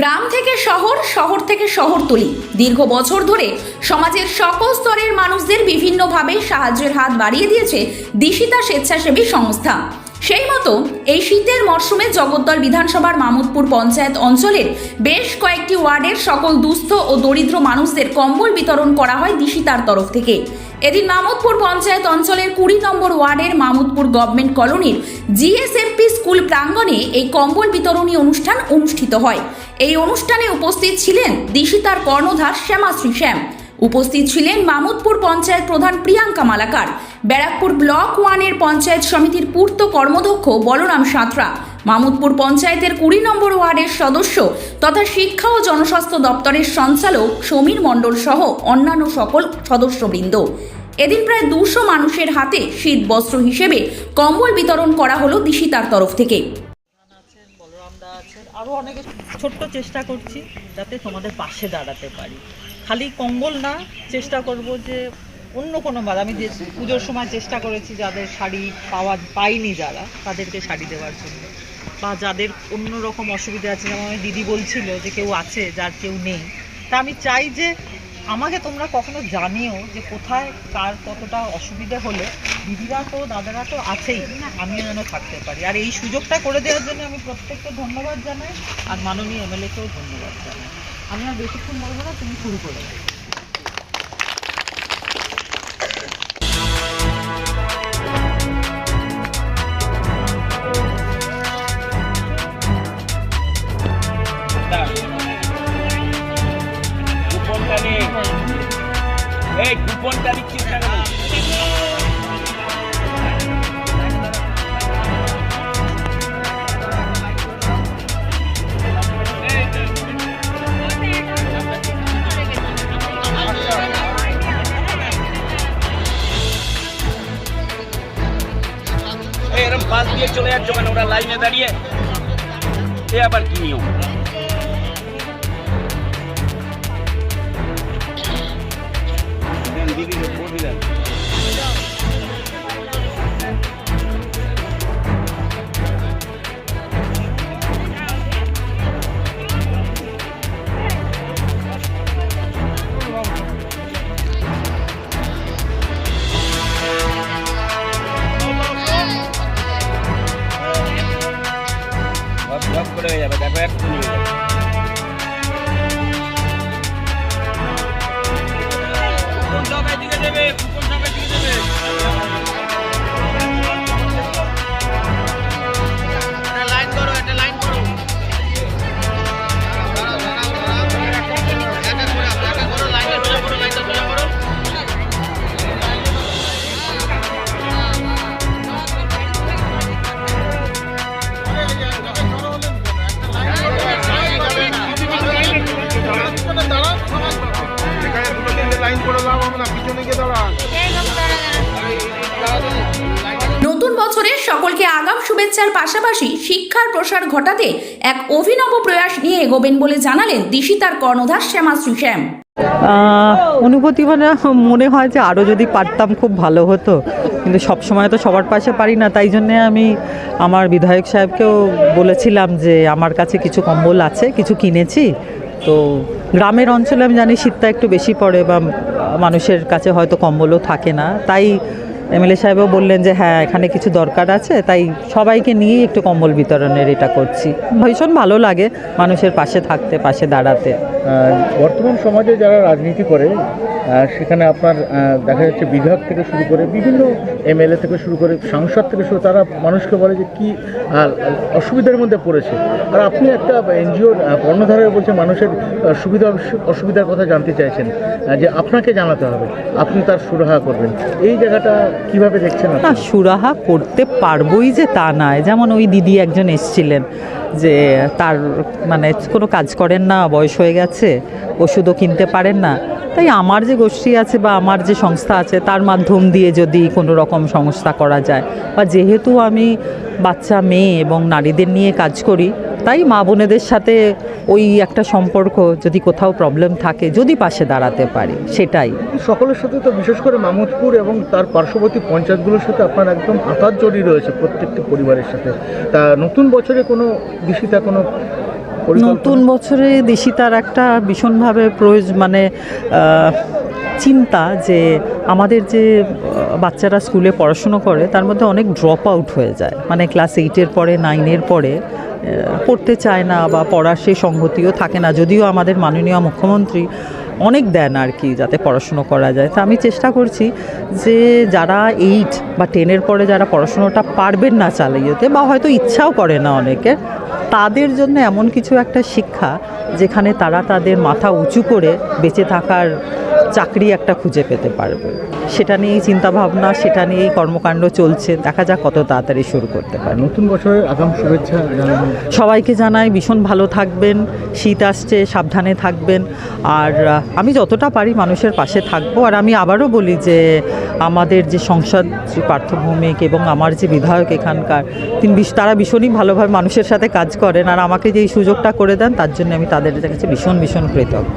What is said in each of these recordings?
গ্রাম থেকে শহর শহর থেকে শহরতলি। দীর্ঘ বছর ধরে সমাজের সকল স্তরের মানুষদের বিভিন্নভাবে সাহায্যের হাত বাড়িয়ে দিয়েছে দিশিতা স্বেচ্ছাসেবী সংস্থা। সেই মতো এই শীতের মরশুমে জগদ্দল বিধানসভার মামুদপুর পঞ্চায়েত অঞ্চলের বেশ কয়েকটি ওয়ার্ডের সকল দুস্থ ও দরিদ্র মানুষদের কম্বল বিতরণ করা হয় দিশিতার তরফ থেকে। এদিন মামুদপুর পঞ্চায়েত অঞ্চলের কুড়ি নম্বর ওয়ার্ডের মামুদপুর গভর্নমেন্ট কলোনির জিএসএফপি স্কুল প্রাঙ্গণে এই কম্বল বিতরণী অনুষ্ঠান অনুষ্ঠিত হয়। এই অনুষ্ঠানে উপস্থিত ছিলেন দিশিতার কর্ণধার শ্যামাশ্রী শ্যাম। উপস্থিত ছিলেন মামুদপুর পঞ্চায়েত প্রধান প্রিয়াঙ্কা মালাকার, ব্যারাকপুর ব্লক ওয়ানের পঞ্চায়েত সমিতির পূর্ত কর্মদক্ষ বলরাম সাঁতরা, মামুদপুর পঞ্চায়েতের কুড়ি নম্বর ওয়ার্ডের সদস্য তথা শিক্ষা ও জনস্বাস্থ্য দপ্তরের সঞ্চালক সমীর মণ্ডল সহ অন্যান্য সকল সদস্যবৃন্দ। এদিন প্রায় দুশো মানুষের হাতে শীত বস্ত্র হিসেবে কম্বল বিতরণ করা হলো দিশিতার তরফ থেকে। আরও অনেকে ছোট্ট চেষ্টা করছি যাতে তোমাদের পাশে দাঁড়াতে পারি। খালি কম্বল না, চেষ্টা করব যে অন্য কোনো বার আমি যে পুজোর সময় চেষ্টা করেছি যাদের শাড়ি পাওয়া পাইনি যারা, তাদেরকে শাড়ি দেওয়ার জন্য। বা যাদের অন্য রকম অসুবিধা আছে, যেমন দিদি বলছিল যে কেউ আছে যার কেউ নেই। তা আমি চাই যে আমাকে তোমরা কখনো জানিও যে কোথায় কার কতটা অসুবিধা হলে, দিদিরা তো, দাদারা তো আছেই, আমিও যেন থাকতে পারি। আর এই সুযোগটা করে দেওয়ার জন্য আমি প্রত্যেককে ধন্যবাদ জানাই, আর মাননীয় এমএলএকেও ধন্যবাদ জানাই। আমি আর বেশিক্ষণ বলব না তুমি শুরু করে পাশ দিয়ে চলে যাচ্ছে মানে ওরা লাইনে দাঁড়িয়ে। এ আবার কি নিয়ম? দিদি হয়ে যাবে দেখো সকলকে আগাম শুভেচ্ছার পাশাপাশি শিক্ষার প্রসার ঘটাতে এক অভিনব প্রয়াস নিয়ে এগোবেন বলে জানালেন দিশিতার কর্ণধার শ্যামাশ্রী শ্যাম। অনুভূতি মানে মনে হয় যে আরও যদি পারতাম খুব ভালো হতো। কিন্তু সব সময় তো সবার পাশে পারি না, তাই জন্যে আমি আমার বিধায়ক সাহেবকেও বলেছিলাম যে আমার কাছে কিছু কম্বল আছে, কিছু কিনেছি। তো গ্রামের অঞ্চলে আমি জানি শীতটা একটু বেশি পড়ে বা মানুষের কাছে হয়তো কম্বলও থাকে না। তাই এমএলএ সাহেবও বললেন যে হ্যাঁ এখানে কিছু দরকার আছে। তাই সবাইকে নিয়ে একটু কম্বল বিতরণের এটা করছি। ভীষণ ভালো লাগে মানুষের পাশে থাকতে, পাশে দাঁড়াতে। বর্তমান সমাজে যারা রাজনীতি করে সেখানে আপনার দেখা যাচ্ছে বিধায়ক থেকে শুরু করে বিভিন্ন এমএলএ থেকে শুরু করে সাংসদ থেকে শুরু তারা মানুষকে বলে যে কি অসুবিধার মধ্যে পড়েছে। আর আপনি একটা এনজিওর কর্ণধারে বলছে মানুষের সুবিধা অসু- অসুবিধার কথা জানতে চাইছেন যে আপনাকে জানাতে হবে আপনি তার সুরাহা করবেন। এই জায়গাটা কীভাবে দেখছেন না সুরাহা করতে পারবোই যে তা নয়। যেমন ওই দিদি একজন এসছিলেন যে তার মানে কোনো কাজ করেন না বয়স হয়ে গেছে ওষুধও কিনতে পারেন না তাই আমার যে গোষ্ঠী আছে বা আমার যে সংস্থা আছে, তার মাধ্যম দিয়ে যদি কোনো রকম সংস্থা করা যায় বা যেহেতু আমি বাচ্চা মেয়ে এবং নারীদের নিয়ে কাজ করি, তাই মা বোনেদের সাথে ওই একটা সম্পর্ক যদি কোথাও প্রবলেম থাকে, যদি পাশে দাঁড়াতে পারি, সেটাই সকলের সাথে তো বিশেষ করে মামুদপুর এবং তার পার্শ্ববর্তী পঞ্চায়েতগুলোর সাথে আপনার একদম আতার জড়িয়ে রয়েছে প্রত্যেকটি পরিবারের সাথে তা নতুন বছরে কোনো দিশিতা কোনো? নতুন বছরে দেশি তার একটা ভীষণভাবে প্রয়োজন মানে চিন্তা যে আমাদের যে বাচ্চারা স্কুলে পড়াশুনো করে, তার মধ্যে অনেক ড্রপ আউট হয়ে যায়। মানে ক্লাস এইটের পরে নাইনের পরে পড়তে চায় না বা পড়ার সেই সংহতিও থাকে না। যদিও আমাদের মাননীয় মুখ্যমন্ত্রী অনেক দেন আর কি যাতে পড়াশুনো করা যায়। তা আমি চেষ্টা করছি যে যারা এইট বা টেনের পরে যারা পড়াশুনোটা পারবেন না চালিয়ে বা হয়তো ইচ্ছাও করে না অনেকের, তাদের জন্য এমন কিছু একটা শিক্ষা যেখানে তারা তাদের মাথা উঁচু করে বেঁচে থাকার চাকরি একটা খুঁজে পেতে পারবে। সেটা নিয়েই চিন্তাভাবনা সেটা নিয়েই কর্মকাণ্ড চলছে। দেখা যাক কত তাড়াতাড়ি শুরু করতে পারে। নতুন বছরের আগাম শুভেচ্ছা সবাইকে জানাই ভীষণ ভালো থাকবেন শীত আসছে সাবধানে থাকবেন। আর আমি যতটা পারি মানুষের পাশে থাকব। আর আমি আবারও বলি যে আমাদের যে সংসদ শ্রী পার্থ ভৌমিক এবং আমার যে বিধায়ক এখানকার তিনি তারা ভীষণই ভালোভাবে মানুষের সাথে কাজ করেন। আর আমাকে যে এই সুযোগটা করে দেন তার জন্য আমি তাদের কাছে ভীষণ ভীষণ কৃতজ্ঞ।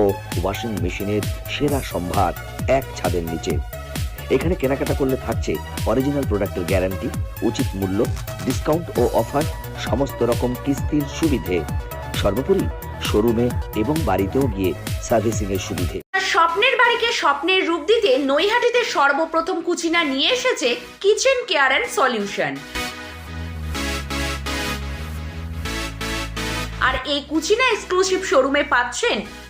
ও ওয়াশিং মেশিনের সেরা সম্ভার এক ছাদের নিচে। এখানে কেনাকাটা করলে থাকছে অরিজিনাল প্রোডাক্টের গ্যারান্টি, উচিত মূল্য, ডিসকাউন্ট ও অফার, সমস্ত রকম কিস্তির সুবিধে। সর্বোপরি শোরুমে এবং বাড়িতেও গিয়ে সার্ভিসিং এর সুবিধে স্বপ্নের বাড়িকে স্বপ্নের রূপ দিতে নৈহাটিতে সর্বপ্রথম কুচিনা নিয়ে এসেছে কিচেন কেয়ার অ্যান্ড সলিউশন। আর এই কুচিনা এক্সক্লুসিভ শোরুমে পাচ্ছেন